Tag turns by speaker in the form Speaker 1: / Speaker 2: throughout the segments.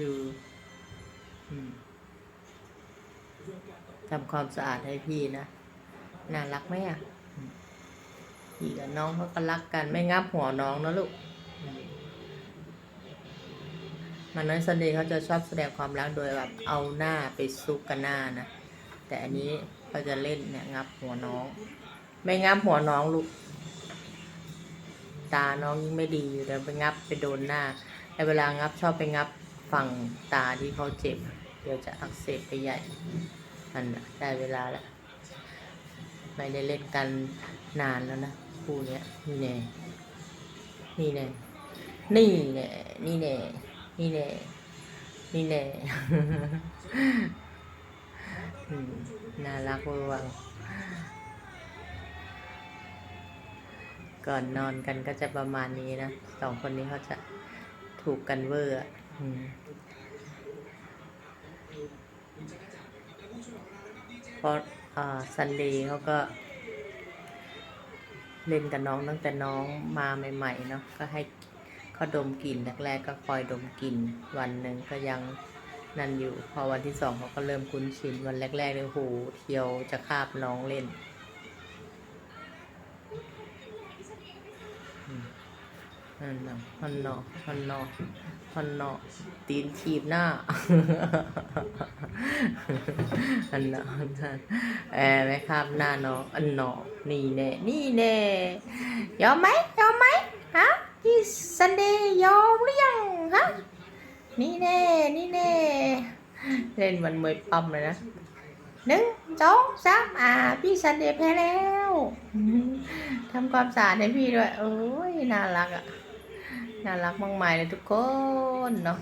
Speaker 1: ดูทำความสะอาดให้พี่นะ น่ารักไหมอะพี่กับน้องเขาก็รักกันไม่งับหัวน้องนะลูกมันน้อยซันเดย์เขาจะชอบแสดงความรักโดยแบบเอาหน้าไปซุกกับหน้านะ แต่อันนี้เขาจะเล่นเนี่ยงับหัวน้อง ไม่งับหัวน้องลูก ตาน้องยิ่งไม่ดีอยู่แต่ไปงับไปโดนหน้าแต่เวลางับชอบไปงับ ฝั่งตาที่เขาเจ็บ เดี๋ยวจะอักเสบไปใหญ่อันน่ะได้เวลาแล้ว ไม่ได้เล่นกันนานแล้วนะคู่เนี้ยนี่แน่นี่แน่นี่แน่นี่แน่นี่แน่นี่แน่น่ารักเวอร์วังก่อนนอนกันก็จะประมาณนี้นะสองคนนี้เขาจะถูกกันเวอร์อ เพราะซันเดย์เขาก็ เล่นกับน้องตั้งแต่น้องมาใหม่ๆเนาะก็ให้เขาดมกลิ่นแรกๆก็คอยดมกลิ่นวันหนึ่งก็ยังนั่นอยู่ พอวันที่สองเขาก็เริ่มคุ้นชินวันแรกๆเลยโหเที่ยวจะคาบน้องเล่น ฮันนอฮันนอฮันนอฮันนอตีนถีบหน้าอันนอฮันนอแอบไม่ข้ามหน้าน้ออันนอนี่แน่นี่แน่ยอมไหมยอมไหมฮะพี่ซันเดย์ยอมหรือยังฮะนี่แน่นี่แน่เล่นมันมวยปั๊มเลยนะหนึ่งสองสามอ่า พี่ซันเดย์แพ้แล้วทำความสะอาดให้พี่ด้วย โอ้ย น่ารักอะ่ะ น่ารักมากมายเลยทุกคนเนาะ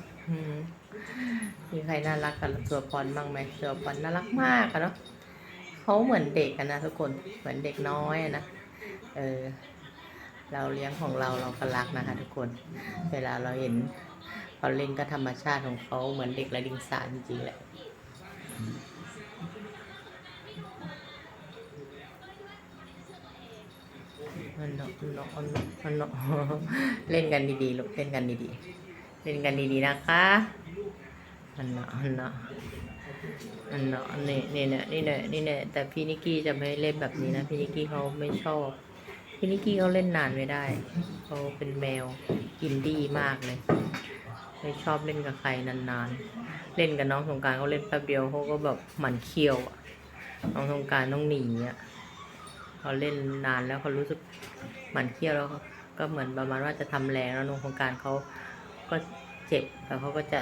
Speaker 1: มีใครน่ารักกับตัวปอนบ้างไหมตัวปอนน่ารักมากอะเนาะเขาเหมือนเด็กกันนะทุกคนเหมือนเด็กน้อยนะเออเราเลี้ยงของเราเราก็รักนะคะ ทุกคน เวลาเราเห็นเขาเล่นก็ธรรมชาติของเขาเหมือนเด็กและดิงสารจริงๆแหละ อันเนาะอันเนาะอันเนาะอันเนาะเล่นกันดีๆลูกเล่นกันดีๆเล่นกันดีๆนะคะอันเนาะอันเนาะอันเนาะนี่นี่เนี่ยนี่เนี่ยนี่เนี่ยแต่พี่นิกกี้จะไม่เล่นแบบนี้นะพี่นิกกี้เขาไม่ชอบพี่นิกกี้เขาเล่นนานไม่ได้เขาเป็นแมวกินดีมากเลยไม่ชอบเล่นกับใครนานๆ เล่นกับน้องสงกรารเขาเล่นแป๊บเดียวเขาก็แบบหมันเคี้ยวอะน้องสงกรารต้องหนีอะ เขาเล่นนานแล้วเขารู้สึกหมันเคี้ยวแล้วก็เหมือนประมาณว่าจะทำแรงแล้วนงโครงการเขาก็เจ็บแล้วเขาก็จะ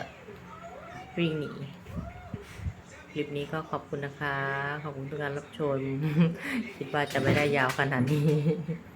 Speaker 1: วิ่งหนีคลิปนี้ก็ขอบคุณนะคะ ขอบคุณทุกการรับชม คิดว่าจะไม่ได้ยาวขนาดนี้